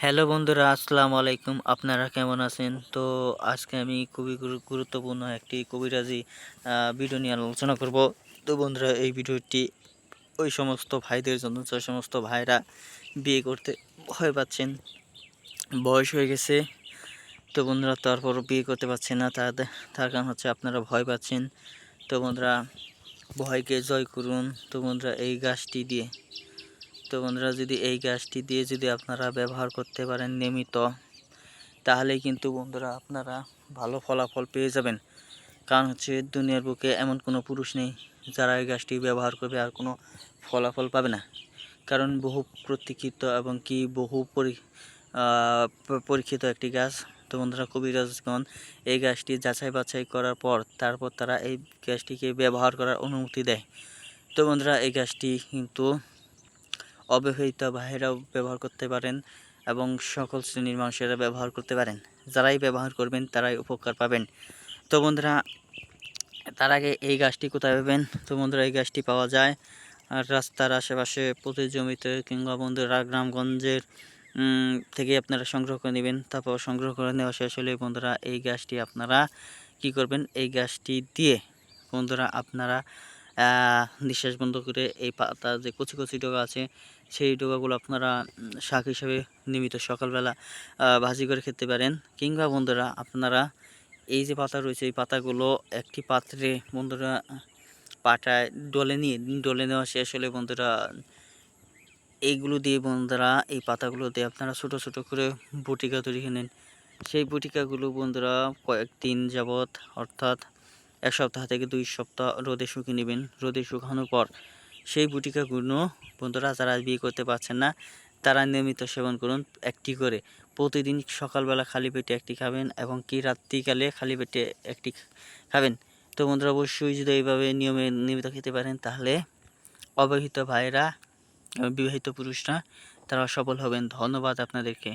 Hello বন্ধুরা, আসসালামু আলাইকুম। আপনারা কেমন আছেন? তো আজকে আমি খুবই গুরু- গুরুত্বপূর্ণ একটি কবিরাজি ভিডিও নিয়ে আলোচনা করব। তো বন্ধুরা, এই ভিডিওটি ওই সমস্ত ভাইদের জন্য, যে সমস্ত ভাইরা বিয়ে করতে ভয় পাচ্ছেন, বয়স হয়ে গেছে, তো বন্ধুরা তারপর বিয়ে করতে পারছেন না, তার তার কারণ হচ্ছে আপনারা ভয় পাচ্ছেন। তো বন্ধুরা, ভয়কে জয় করুন। তো বন্ধুরা, এই গাছটি দিয়ে তো বন্ধুরা, যদি এই গাছটি দিয়ে যদি আপনারা ব্যবহার করতে পারেন নিয়মিত, তাহলে কিন্তু বন্ধুরা আপনারা ভালো ফলাফল পেয়ে যাবেন। কারণ হচ্ছে দুনিয়ার বুকে এমন কোনো পুরুষ নেই যারা এই গাছটি ব্যবহার করবে আর কোনো ফলাফল পাবে না। কারণ বহু প্রতীক্ষিত এবং কি বহু পরীক্ষিত একটি গাছ তো বন্ধুরা কবিরাজগণ এই গাছটি যাচাই বাছাই করার পর তারপর তারা এই গাছটিকে ব্যবহার করার অনুমতি দেয়। তো বন্ধুরা, এই গাছটি কিন্তু অবিবাহিত ভাইয়েরাও ব্যবহার করতে পারেন এবং সকল শ্রেণির মানুষেরা ব্যবহার করতে পারেন। যারাই ব্যবহার করবেন, তারাই উপকার পাবেন। তো বন্ধুরা, তার আগে এই গাছটি কোথায় পাবেন? তো বন্ধুরা, এই গাছটি পাওয়া যায় আর রাস্তার আশেপাশে প্রতি জমিতে কিংবা বন্ধুরা গ্রামগঞ্জের থেকে আপনারা সংগ্রহ করে নেবেন। তারপর সংগ্রহ করে নেওয়া শেষ হলে বন্ধুরা, এই গাছটি আপনারা কি করবেন? এই গাছটি দিয়ে বন্ধুরা, আপনারা নিঃশ্বাস বন্ধ করে এই পাতা যে কচি কচি ডগা আছে, সেই ডগাগুলো আপনারা শাক হিসেবে নিয়মিত সকালবেলা ভাজি করে খেতে পারেন। কিংবা বন্ধুরা, আপনারা এই যে পাতা রয়েছে, এই পাতাগুলো একটি পাত্রে বন্ধুরা, পাটায় ডলে নিয়ে, ডলে নেওয়া শেষ হলে বন্ধুরা, এইগুলো দিয়ে বন্ধুরা, এই পাতাগুলো দিয়ে আপনারা ছোট ছোট করে বটিকা তৈরি নেন। সেই বটিকাগুলো বন্ধুরা কয়েকদিন যাবৎ, অর্থাৎ এক সপ্তাহ থেকে দুই সপ্তাহ রোদে শুকিয়ে নেবেন। রোদে শুকানোর পর সেই বুটিকাগুলো বন্ধুরা যারা বিয়ে করতে পারছেন না, তারা নিয়মিত সেবন করুন একটি করে। প্রতিদিন সকালবেলা খালি পেটে একটি খাবেন এবং কি রাত্রিকালে খালি পেটে একটি খাবেন। তো বন্ধুরা অবশ্যই যদি এইভাবে নিয়মে নিয়মিত খেতে পারেন, তাহলে অবহিত ভাইরা, বিবাহিত পুরুষরা, তারা সফল হবেন। ধন্যবাদ আপনাদেরকে।